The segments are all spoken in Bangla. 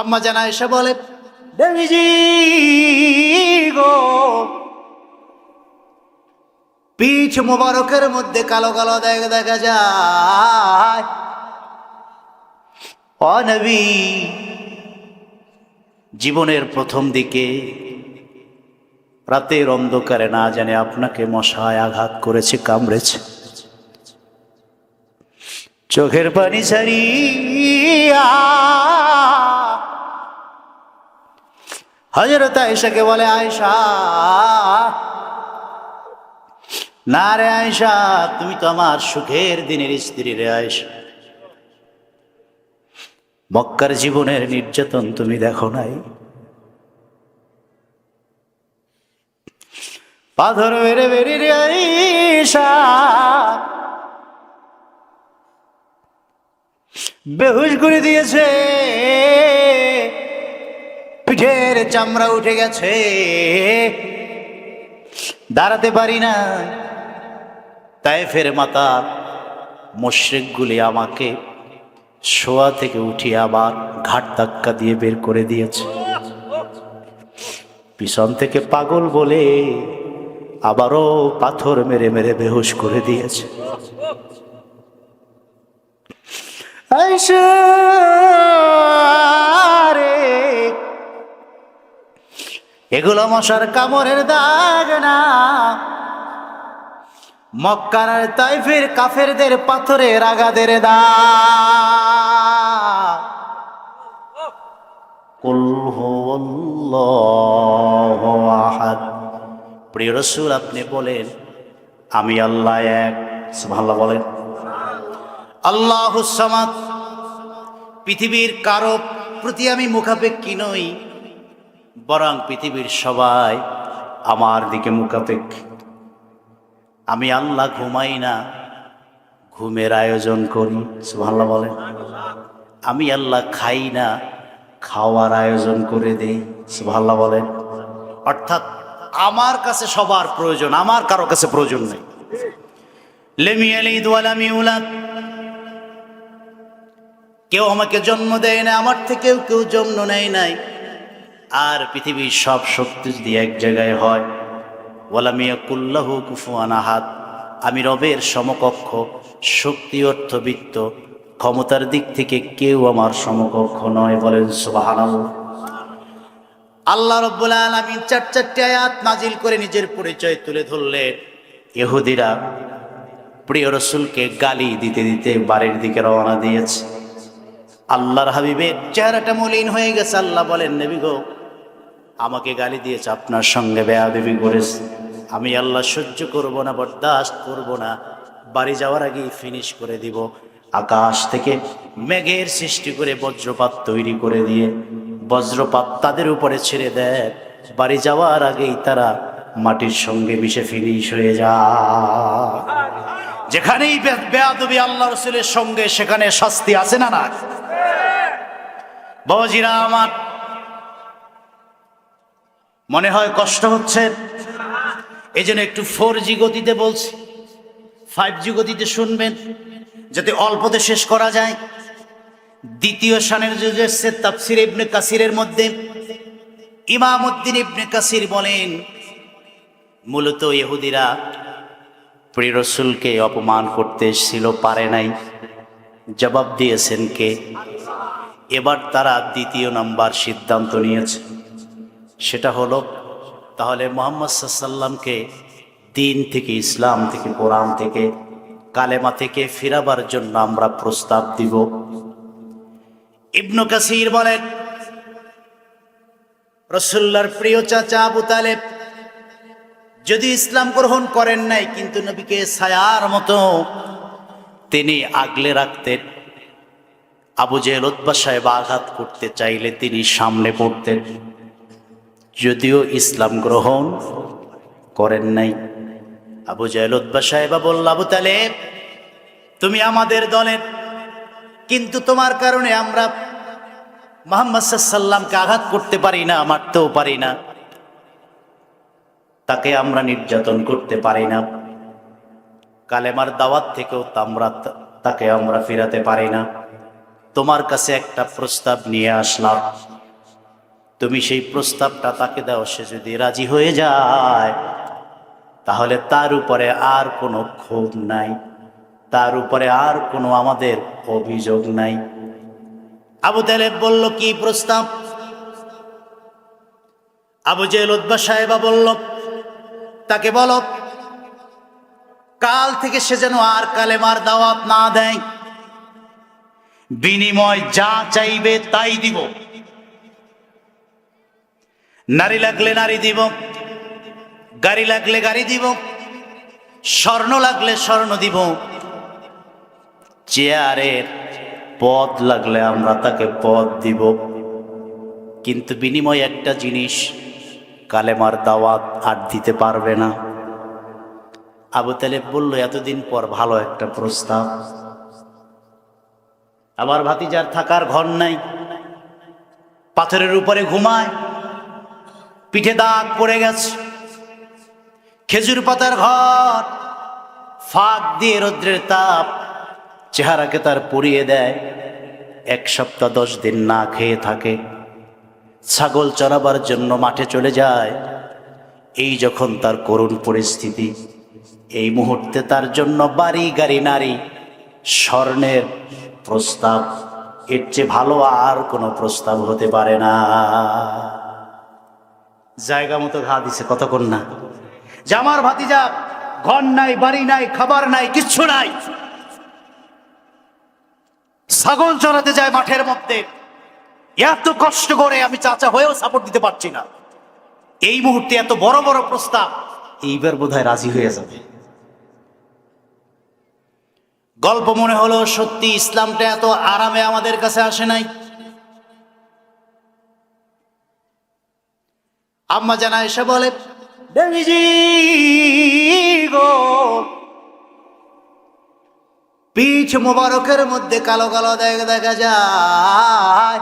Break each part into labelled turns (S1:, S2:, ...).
S1: আম্মা জানা এসে বলে, দেবীজি গো, পিঠ মোবারকের মধ্যে কালো কালো দেখা দেখা যায়। অনবী জীবনের প্রথম দিকে রাতের অন্ধকারে না জানে আপনাকে মশায় আঘাত করেছে, কামড়েছে। চোখের পানি ছাড়িয়া হজরত আয়সাকে বলে আয়সা না রে আয়সা তুমি তো আমার সুখের দিনের স্ত্রী রে আয়সা মক্কার জীবনের নির্যাতন তুমি দেখো নাই। পাথর বেড়ে বেরিয়ে রে আয়সা বেহুশ করে দিয়েছে। পিঠের চামড়া উঠে গেছে। দাঁড়াতে পারি না। তাই ফের মাতা মুশ্রিকগুলি আমাকে শোয়া থেকে উঠিয়ে আবার ঘাট ধাক্কা দিয়ে বের করে দিয়েছে। পিছন থেকে পাগল বলে আবারও পাথর মেরে মেরে বেহুশ করে দিয়েছে। এগুলো মশার কামড়ের দাগ না। মক্কার তাইফের কাফেরদের পাথরের রাগাদের দাগ। প্রিয় রসুল আপনি বলেন আমি আল্লাহ এক। সুবহানাল্লাহ বলেন। আল্লাহ পৃথিবীর কারও প্রতি আমি মুখাপেক্ষী নই। বরং পৃথিবীর সবাই আমার দিকে মুখাপেক্ষী। আমি আল্লাহ ঘুমাই না, ঘুমের আয়োজন করি, সুবহানাল্লাহ বলেন। আমি আল্লাহ খাই না, খাওয়ার আয়োজন করে দেই, সুবহানাল্লাহ বলেন। অর্থাৎ আমার কাছে সবার প্রয়োজন, আমার কারও কাছে প্রয়োজন নেই। কেউ আমাকে জন্ম দেয় না আমার থেকেও কেউ জন্ম নেয় নাই। আর পৃথিবীর সব শক্তি যদি এক জায়গায় হয় ওয়ালামিয়া কুল্লাহ কুফুয়ান আহাদ, আমি রবের সমকক্ষ, শক্তি, অর্থবিত্ত, ক্ষমতার দিক থেকে কেউ আমার সমকক্ষ নয় বলেন সুবাহান আল্লাহ রব্বুল আলমিন চার চারটি আয়াত নাজিল করে নিজের পরিচয় তুলে ধরলেন। ইহুদিরা প্রিয় রসুলকে গালি দিতে দিতে বাড়ির দিকে রওনা দিয়েছে। আল্লাহর হাবিবের চেহারাটা মলিন হয়ে গেছে, আল্লাহ বলেন, নেবি গো আমাকে গালি দিয়েছে, আপনার সঙ্গে বেয়াবেবি করেছে। আমি আল্লাহ সহ্য করব না, বরদাস্ত করব না। বাড়ি যাওয়ার আগেই ফিনিশ করে দিব। আকাশ থেকে মেঘের সৃষ্টি করে বজ্রপাত তৈরি করে দিয়ে, বজ্রপাত তাদের উপরে ছেড়ে দেয়। বাড়ি যাওয়ার আগেই তারা মাটির সঙ্গে মিশে ফিনিশ হয়ে যায়। যেখানেই বেয়াদবি আল্লাহ রসুলের সঙ্গে, সেখানে শাস্তি আছে না না বাবাজিরা আমার মনে হয় কষ্ট হচ্ছে। এই জন্য একটু ফোর জি গতিতে বলছি। ফাইভ জি গতিতে শুনবেন, যাতে অল্পতে শেষ করা যায়। দ্বিতীয় সানের যে এসছে তাফসির ইবনে কাসিরের মধ্যে ইমাম উদ্দিন ইবনে কাসির বলেন, মূলত ইহুদিরা প্রিয় রসুলকে অপমান করতে এসেছিল, পারে নাই। জবাব দিয়েছেন কে? এবার তারা দ্বিতীয় নাম্বার সিদ্ধান্ত নিয়েছে। সেটা হলো, তাহলে মোহাম্মদ সাল্লামকে দিন থেকে ইসলাম থেকে, কোরআন থেকে, কালেমা থেকে ফিরাবার জন্য আমরা প্রস্তাব দিব। ইবনু কাসির বলেন রসুল্লার প্রিয় চাচা আবু তালেব, যদি ইসলাম গ্রহণ করেন নাই, কিন্তু নবীকে ছায়ার মতো তিনি আগলে রাখতেন, আবু জেহেল উৎবা সাহেব আঘাত করতে চাইলে তিনি সামনে পড়তেন। যদিও ইসলাম গ্রহণ করেন নাই। আবু উৎবা সাহেবা বলল, আবু তালেব, তুমি আমাদের দলের, কিন্তু তোমার কারণে আমরা মোহাম্মদ সাল্লামকে আঘাত করতে পারি না, মারতেও পারি না। তাকে আমরা নির্যাতন করতে পারি না। কালেমার দাওয়াত থেকেও আমরা তাকে আমরা ফিরাতে পারি না। তোমার কাছে একটা প্রস্তাব নিয়ে আসলাম। তুমি সেই প্রস্তাবটা তাকে দাও, সে যদি রাজি হয়ে যায়, তাহলে তার উপরে আর কোনো ক্ষোভ নাই, তার উপরে আর কোনো আমাদের অভিযোগ নাই। আবু তালেব বলল, কি প্রস্তাব? আবু জেল উদ্বা সাহেবা বলল, তাকে বল, কাল থেকে সে যেন আর কালেমার দাওয়াত না দেয়। বিনিময় যা চাইবে তাই দিব। নারী লাগলে নারী দিব, গাড়ি লাগলে গাড়ি দিব, স্বর্ণ লাগলে স্বর্ণ দিব। চেয়ারের পদ লাগলে আমরা তাকে পদ দিব। কিন্তু বিনিময় একটা জিনিস কালেমার দাওয়াত আর দিতে পারবে না। আবু তালেব বলল, এতদিন পর ভালো একটা প্রস্তাব। আবার ভাতিজার থাকার ঘর নাই। পাথরের উপরে ঘুমায় পিঠে দাগ পড়ে গেছে। খেজুর পাতার ঘর ফাঁক দিয়ে রৌদ্রের তাপ চেহারাকে তার পুড়িয়ে দেয়। এক সপ্তাহ দশ দিন না খেয়ে থাকে। ছাগল চড়াবার জন্য মাঠে চলে যায়। এই যখন তার করুণ পরিস্থিতি, এই মুহূর্তে তার জন্য বাড়ি, গাড়ি, নারী, স্বর্ণের প্রস্তাব। এর চেয়ে ভালো আর কোনো প্রস্তাব হতে পারে না। জায়গা মতো ঘা দিছে, কতক্ষণ না। জামার ভাতিজা ঘর নাই, বাড়ি নাই, খাবার নাই, কিচ্ছু নাই। ছাগল চড়াতে যায় মাঠের মধ্যে। এত কষ্ট করে আমি চাচা হয়েও সাপোর্ট দিতে পারছি না। এই মুহূর্তে এত বড় বড় প্রস্তাব, এইবার বোধহয় রাজি হয়ে যাবে। গল্প মনে হলো, সত্যি ইসলামটা এত আরামে আমাদের কাছে আসে নাই। আম্মা জানা এসে বলে গো। পিঠ মোবারকের মধ্যে কালো কালো দেখ দেখা যায়।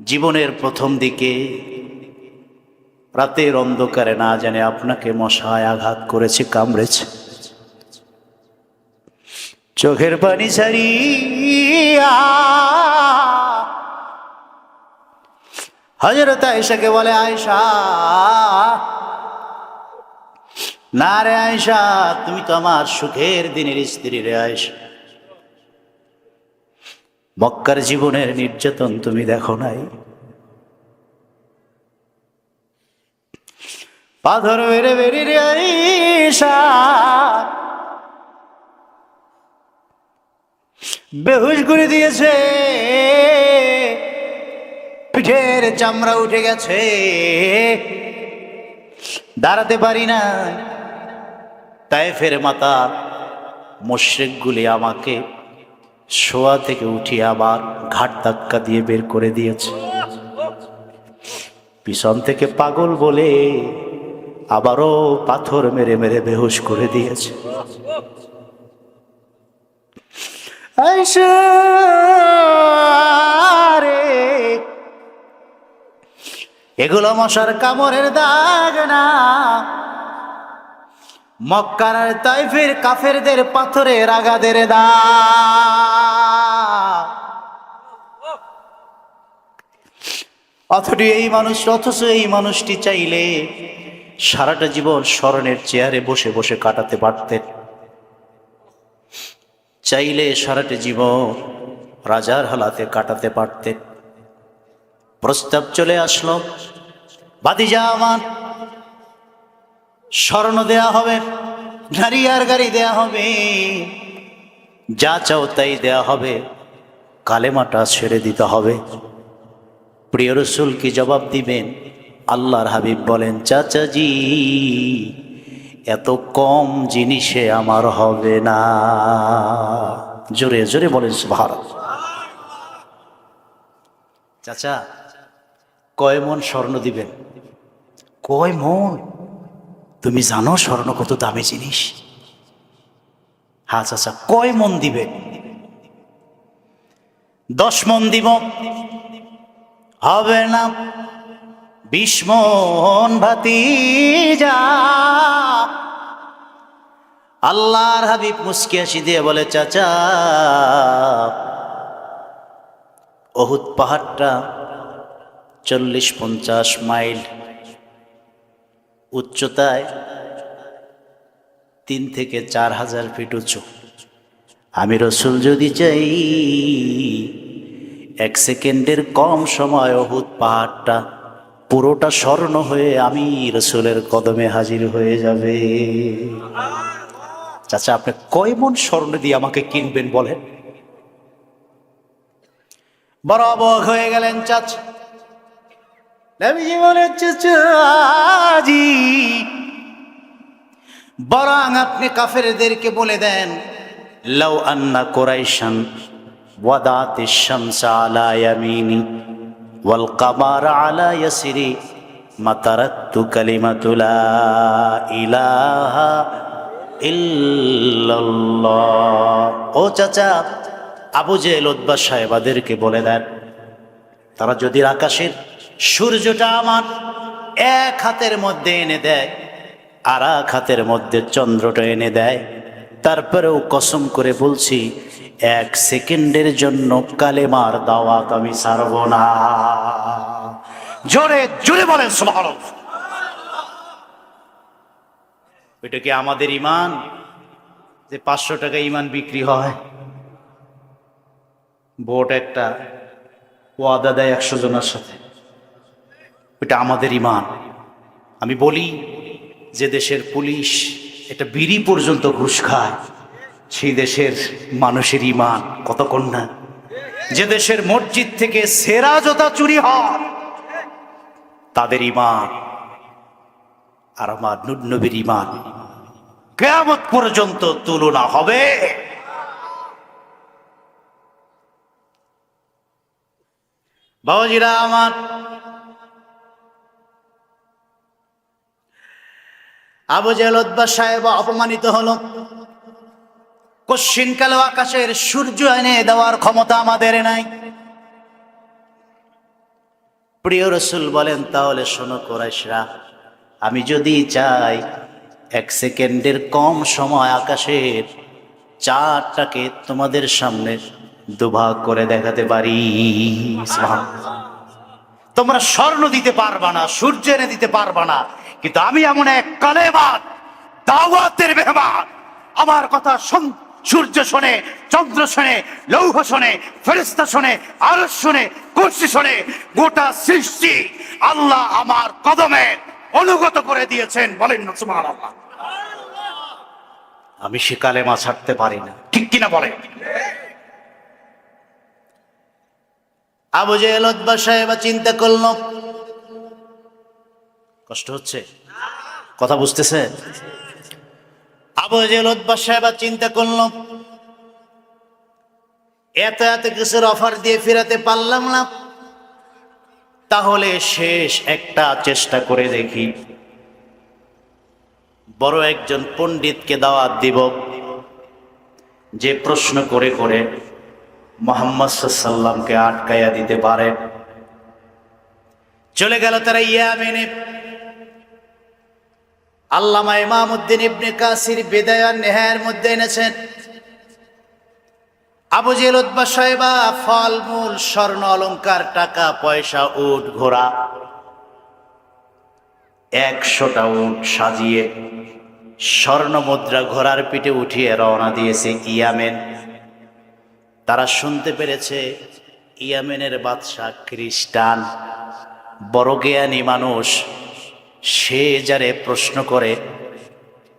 S1: জীবনের প্রথম দিকে রাতের অন্ধকারে না জানে আপনাকে মশায় আঘাত করেছে, কামড়েছে। চোখের পানি ছাড়িয়া হজরত আয়সাকে বলে আয়সা না রে আয়সা তুমি তো আমার সুখের দিনের স্ত্রী রে আয়সা মক্কার জীবনের নির্যাতন তুমি দেখো নাই। পাথর বেড়ে বেরি রে আয়সা বেহুশ করে দিয়েছে। পিঠের চামড়া উঠে গেছে। দাঁড়াতে পারি না। তাই ফের মাতা মুশ্রিকগুলি আমাকে শোয়া থেকে উঠিয়ে আবার ঘাট ধাক্কা দিয়ে বের করে দিয়েছে। পিছন থেকে পাগল বলে আবারও পাথর মেরে মেরে বেহুশ করে দিয়েছে। আইসা রে এগুলো মশার কামড়ের দাগ না। মক্কার তাইফের কাফেরদের পাথরে রাগাদের দাগ। অথচ এই মানুষ, অথচ এই মানুষটি চাইলে সারাটা জীবন স্মরণের চেয়ারে বসে বসে কাটাতে পারতেন। চাইলে সারাটা জীবন রাজার হালাতে কাটাতে পারতেন। প্রস্তাব চলে আসলো। বাদিজা আমার, স্বর্ণ দেয়া হবে, নারী আর গাড়ি দেয়া হবে, যা চাও তাই দেয়া হবে, কালেমাটা ছেড়ে দিতে হবে। প্রিয় রসুল কি জবাব দিবেন? আল্লাহর হাবিব বলেন, চাচাজি, এত কম জিনিসে আমার হবে না। জোরে জোরে বলেন ভারত চাচা কয় মন স্বর্ণ দিবেন? কয় মন? তুমি জানো স্বর্ণ কত দামি জিনিস? হ্যাঁ আচ্ছা কয় মন দিবেন? দশ মন দিব। হবে না। বিশ মন ভাতি যা আল্লাহর হাবিব মুসকি হাসি দিয়ে বলে, চাচা, অহুত পাহাড়টা চল্লিশ পঞ্চাশ মাইল। উচ্চতায় তিন থেকে চার হাজার ফিট উঁচু। আমি রসুল যদি চাই, এক সেকেন্ডের কম সময় অহুত পাহাড়টা পুরোটা স্বর্ণ হয়ে আমি রসুলের কদমে হাজির হয়ে যাবে। চাচা, আপনি কয় মন স্বর্ণ দিয়ে আমাকে কিনবেন বলেন? বড় অবক হয়ে গেলেন চাচা। নবীজি বলে চাচাজি বরং আপনি কাফেরদেরকে বলে দেন লাউ আন্না কোরাইশান ওয়াদাত الشمس على يميني والقمر على يسري ما تركت كلمة لا إله إلا الله ও চাচা আবু জেল উদ্বা সাহেবাদেরকে বলে দেন তারা যদি আকাশের সূর্যটা আমার এক হাতের মধ্যে এনে দেয় আর এক হাতের মধ্যে চন্দ্রটা এনে দেয়। তারপরেও কসম করে বলছি, এক সেকেন্ডের জন্য কালেমার দাওয়াত আমি সারব না। জোরে জোরে বলেন এটা কি আমাদের ইমান যে পাঁচশো টাকা ইমান বিক্রি হয়? ভোট একটা, ওয়াদা দেয় একশো জনের সাথে। এটা আমাদের ইমান আমি বলি যে দেশের পুলিশ এটা বিড়ি পর্যন্ত ঘুষ খায়। সেই দেশের মানুষের ইমান কত কন্যা। যে দেশের মসজিদ থেকে সেরা জোতা চুরি হয়, তাদের ইমান আর আমার নুনবীর ইমান কেয়ামত পর্যন্ত তুলনা হবে। বাবাজিরা আমার আবু জেলদ্বা সাহেব অপমানিত হল। কশ্চিনকালে আকাশের সূর্য এনে দেওয়ার ক্ষমতা আমাদের নাই। প্রিয় রসুল বলেন, তাহলে শোনো কোরাইশরা, আমি যদি চাই এক সেকেন্ডের কম সময় আকাশের চারটাকে তোমাদের সামনে দুভাগ করে দেখাতে পারি। তোমরা স্বর্ণ দিতে পারবা না, সূর্য এনে দিতে পারবা না। কিন্তু আমি এমন এক কালেবাদ দাওয়াতের মেহমান। আমার কথা সূর্য শোনে, চন্দ্র শোনে, লৌহ শোনে ফেরিস্তা শোনে আরস শোনে কুর্সি শোনে, গোটা সৃষ্টি আল্লাহ আমার কদমে অনুগত করে দিয়েছেন। বলেন না, সুবহানাল্লাহ। আমি সে কালে কালেমা ছাড়তে পারি না। ঠিক কিনা বলে আবু উতবা সাহেব চিন্তা করল কষ্ট হচ্ছে? কথা বুঝতেছে? চিন্তা এত এত কিছুর অফার দিয়ে ফিরাতে পারলাম না। তাহলে শেষ একটা চেষ্টা করে দেখি। বড় একজন পণ্ডিতকে দাওয়াত দিব, যে প্রশ্ন করে করে মোহাম্মদ সাল্লামকে আটকাইয়া দিতে পারে। চলে গেল তারা ইয়ামেনে। আল্লামা ইমামউদ্দিন ইবনে কাসির বিদায়ান নেহায়ের মধ্যে এনেছেন। আবু জেল উতবা সাহেবা ফলমূল স্বর্ণ অলঙ্কার টাকা, পয়সা, উট, ঘোড়া একশোটা উট সাজিয়ে স্বর্ণ মুদ্রা ঘোড়ার পিঠে উঠিয়ে রওনা দিয়েছে ইয়ামেন। তারা শুনতে পেরেছে ইয়ামেনের বাদশাহ খ্রিস্টান, বড় জ্ঞানী মানুষ। সে যারে প্রশ্ন করে,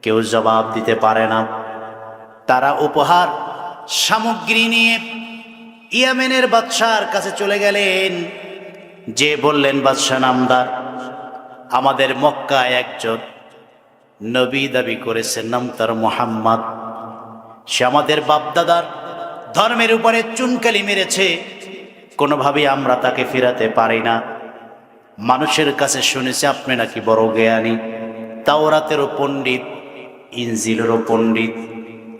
S1: কেউ জবাব দিতে পারে না। তারা উপহার, সামগ্রী নিয়ে ইয়ামেনের বাদশার কাছে চলে গেলেন। যে বললেন, বাদশাহ নামদার, আমাদের মক্কায় একজন নবী দাবি করেছেন নাম তার মোহাম্মদ। সে আমাদের বাপদাদার ধর্মের উপরে চুনকালি মেরেছে। কোনোভাবেই আমরা তাকে ফিরাতে পারি না। মানুষের কাছে শুনেছি, আপনি নাকি বড় জ্ঞানী? তাওরাতেরও পণ্ডিত ইনজিলেরও পণ্ডিত,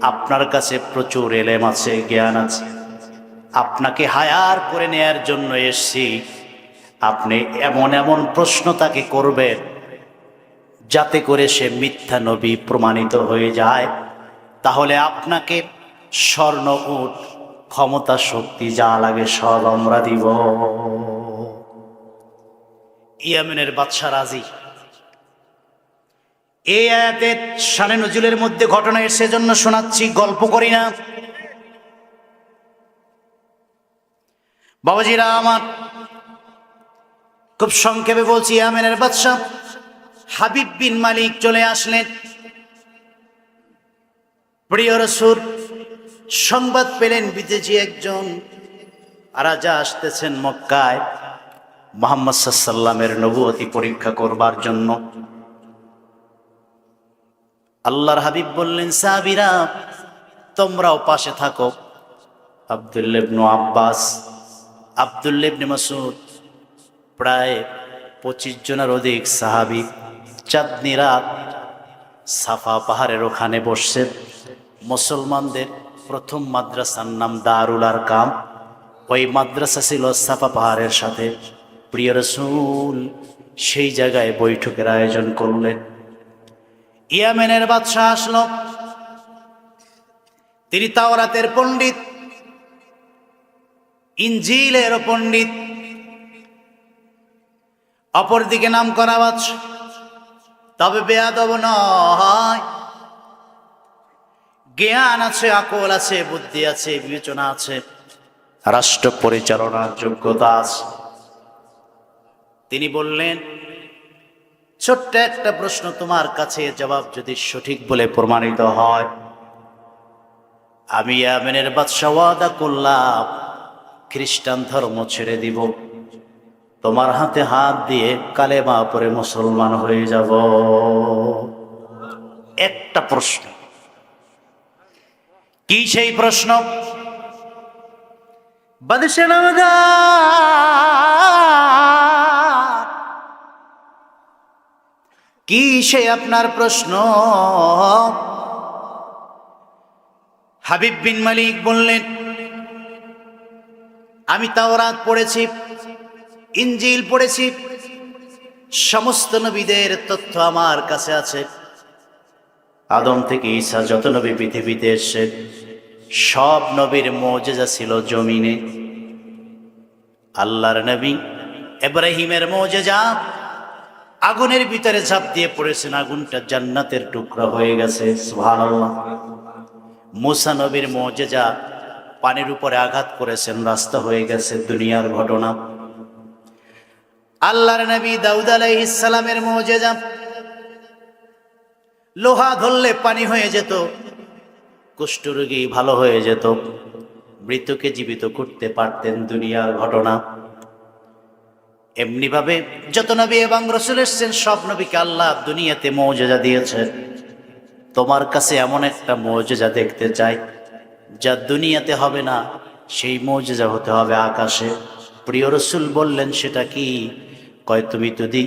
S1: আপনার কাছে প্রচুর এলেম আছে, জ্ঞান আছে। আপনাকে হায়ার করে নেয়ার জন্য এসছি। আপনি এমন এমন প্রশ্ন তাকে করবেন, যাতে করে সে মিথ্যা নবী প্রমাণিত হয়ে যায়। তাহলে আপনাকে স্বর্ণ, উট, ক্ষমতা, শক্তি যা লাগে সব আমরা দিব। ইয়ামেনের বাদশা রাজি। এই আয়াতের সানে নজুলের মধ্যে ঘটনা এর সেজন্য শোনাচ্ছি, গল্প করি না। বাবাজিরা, আমার খুব সংক্ষেপে বলছি, ইয়ামেনের বাদশাহ হাবিব বিন মালিক চলে আসলেন। প্রিয় রসুর সংবাদ পেলেন বিদেশি একজন, রাজা আসতেছেন মক্কায়। মোহাম্মদ সাল্লামের নবুয়তি পরীক্ষা করবার জন্য। আল্লাহর হাবিব বললেন, সাহাবিরা, তোমরাও পাশে থাকো। আবদুল্লেবনু আব্বাস আবদুল্লেবনে মাসুদ প্রায় পঁচিশ জনের অধিক সাহাবি চাঁদনি রাত সাফা পাহাড়ের ওখানে বসছে। মুসলমানদের প্রথম মাদ্রাসার নাম দারুল আর কাম ওই মাদ্রাসা ছিল সাফা পাহাড়ের সাথে। প্রিয় রসুল, সেই জায়গায় বৈঠকের আয়োজন করলেন ইয়ামেনের বাদশাহ আসলো। তিনি তাওরাতের পণ্ডিত ইঞ্জিলের পণ্ডিত, অপরদিকে নাম করা বাদশাহ। তবে বেয়াদব নয়। জ্ঞান আছে, আকল আছে, বুদ্ধি আছে, বিবেচনা আছে, রাষ্ট্র পরিচালনার যোগ্যতা আছে। তিনি বললেন ছোট্ট একটা প্রশ্ন তোমার কাছে জবাব যদি সঠিক বলে প্রমাণিত হয়। আমি বাদশাহ ওয়াদা করলাম খ্রিস্টান ধর্ম ছেড়ে দিব। তোমার হাতে হাত দিয়ে কালেমা পরে মুসলমান হয়ে যাব। একটা প্রশ্ন। কি সেই প্রশ্ন? বাদশাহ কি সে আপনার প্রশ্ন? হাবিব বিন মালিক বললেন, আমি তাওরাত পড়েছি ইঞ্জিল পড়েছি, সমস্ত নবীদের তথ্য আমার কাছে আছে। আদম থেকে ঈসা যত নবী পৃথিবীতে এসে সব নবীর মজেজা ছিল জমিনে। আল্লাহর নবী এব্রাহিমের মজেজা আগুনের ভিতরে ঝাঁপ দিয়ে পড়েছেন, আগুনটা জান্নাতের টুকরা হয়ে গেছে মুসা নবীর মজেজা পানির উপরে আঘাত করেছেন, রাস্তা হয়ে গেছে দুনিয়ার ঘটনা। আল্লাহর নবী দাউদ আলাইহিসসালামের মজেজা, লোহা ধরলে পানি হয়ে যেত, কুষ্ঠরোগী ভালো হয়ে যেত, মৃতকে জীবিত করতে পারতেন দুনিয়ার ঘটনা। এমনিভাবে যত নবী এবং রসুল এসছেন, সব নবীকে আল্লাহ দুনিয়াতে মৌজেজা দিয়েছেন তোমার কাছে এমন একটা মৌজেজা দেখতে চাই, যা দুনিয়াতে হবে না, সেই মৌজেজা হতে হবে আকাশে। প্রিয় রসুল বললেন, সেটা কি? কয়, তুমি যদি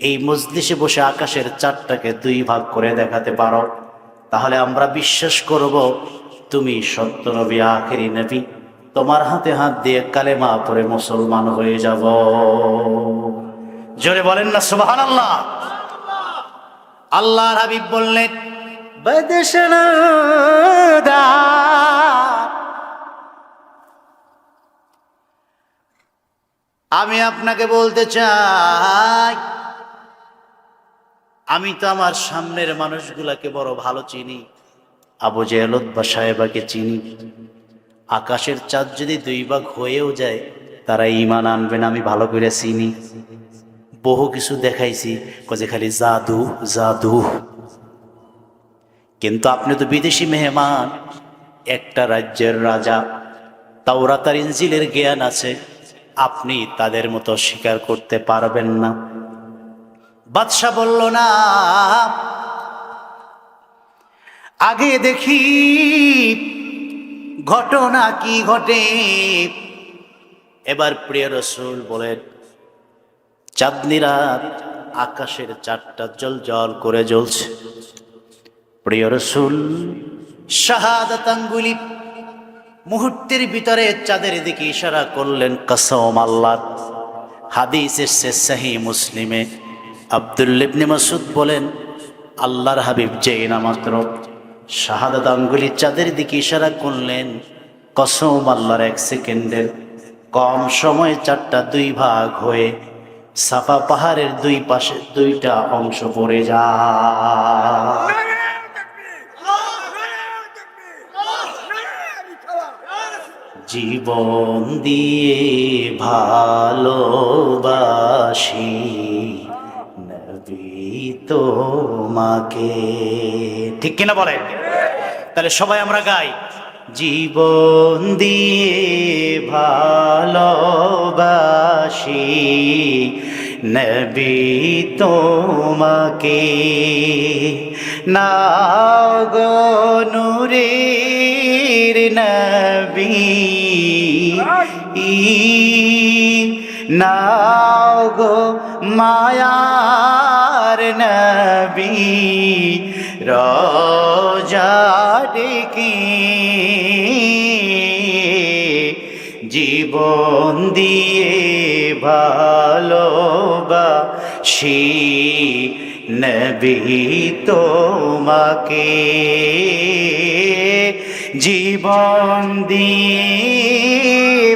S1: এই মজলিসে বসে আকাশের চারটাকে দুই ভাগ করে দেখাতে পারো, তাহলে আমরা বিশ্বাস করব, তুমি সত্য নবী, আখেরি নবী। তোমার হাতে হাত দিয়ে কালেমা পরে মুসলমান হয়ে যাব। জোরে বলেন না সুবাহান আল্লাহ আল্লাহর হাবিব বললেন আমি আপনাকে বলতে চাই, আমি তো আমার সামনের মানুষগুলাকে বড় ভালো চিনি। আবু জেলত বা সাহেবাকে চিনি। আকাশের চাঁদ যদি দুই ভাগ হয়েও যায়, তারা ইমান আনবেন আমি ভালো করে চিনি। বহু কিছু দেখাইছি, কজে খালি জাদু জাদু। কিন্তু আপনি তো বিদেশি মেহমান, একটা রাজ্যের রাজা, তাওরাতার ইঞ্জিলের জ্ঞান আছে, আপনি তাদের মতো স্বীকার করতে পারবেন না। বাদশাহ বলল, না, আগে দেখি ঘটনা কি ঘটে? এবার প্রিয় রসুল বলেন, চাঁদনি রাত আকাশের চারটা জল জল করে জ্বলছে। প্রিয় রসুল শাহাদাতাঙ্গুলি মুহূর্তের ভিতরে চাঁদের দিকে ইশারা করলেন, কসম আল্লাহ। হাদিস এসছে সাহি মুসলিমে আব্দুল্লিবনে মাসুদ বলেন, আল্লাহর হাবিব যেই না মাত্র শাহাদাত আঙ্গুলির চাঁদের দিকে ইশারা করলেন। কসম আল্লাহর এক সেকেন্ডের কম সময়ে চারটা দুই ভাগ হয়ে সাফা পাহাড়ের দুই পাশে দুইটা অংশ পড়ে যায়। জীবন দিয়ে ভালোবাসি। তোমাকে। ঠিক কিনা বলেন? তাহলে সবাই আমরা গাই। জীবন দিয়ে ভালোবাসি, নবী তোমাকে। না গো নূরের নবী, ই গো মায়ার নবী রোজা ডেকে জীবন দিয়ে ভালোবাসি নবী তোমাকে। জীবন দিয়ে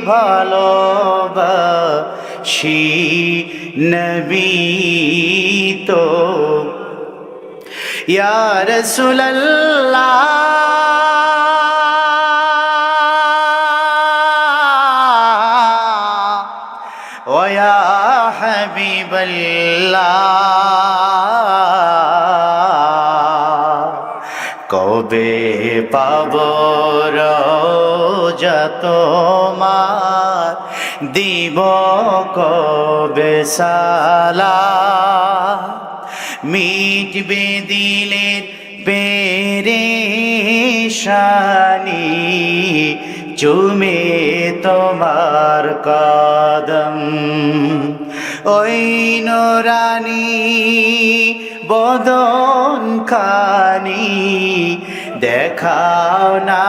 S1: ভালোবাসি নবী। তো। ইয়া রাসূলুল্লাহ ওয়া হাবিবাল্লাহ কবে পাব রোজা তোমার? দিব কবে সালা মিটবে দিলের পেরেশানি, চুমে তোমার কদম। ওই নোরানি বদন খানি দেখাও না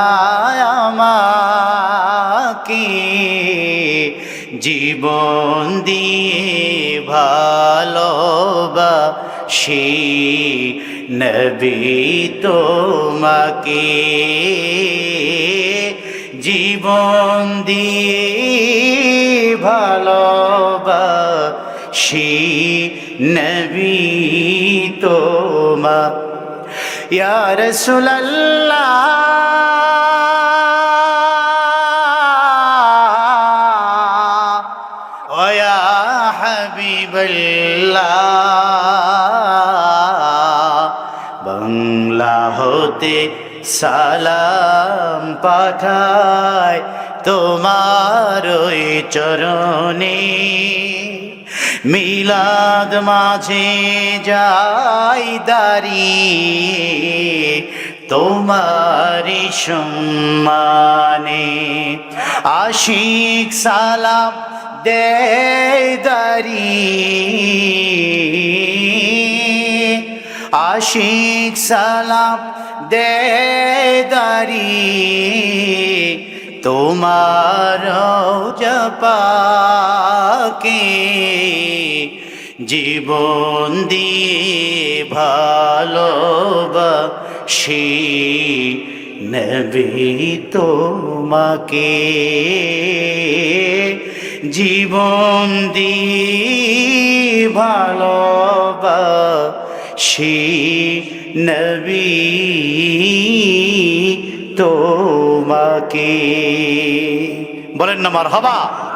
S1: আমাকে, জীবন দিয়ে ভালোবাসি নবী তোমাকে জীবন দিয়ে ভালোবাসি নবী তোমা ইয়া রাসূলুল্লাহ। হতে সালাম পাঠায় তোমার ওই চরণে। মিলাদ মাঝে যাই দাঁড়িয়ে তোমারি সম্মানে। আশিক সালাম দে আশিক সালাম দে দাঁড়িয়ে তোমার জপাকে জীবন দিয়ে ভালোবাসি। নবী তোমাকে জীবন দিয়ে ভালোবাসি। নবী তোমাকে। বলেন না মার হবা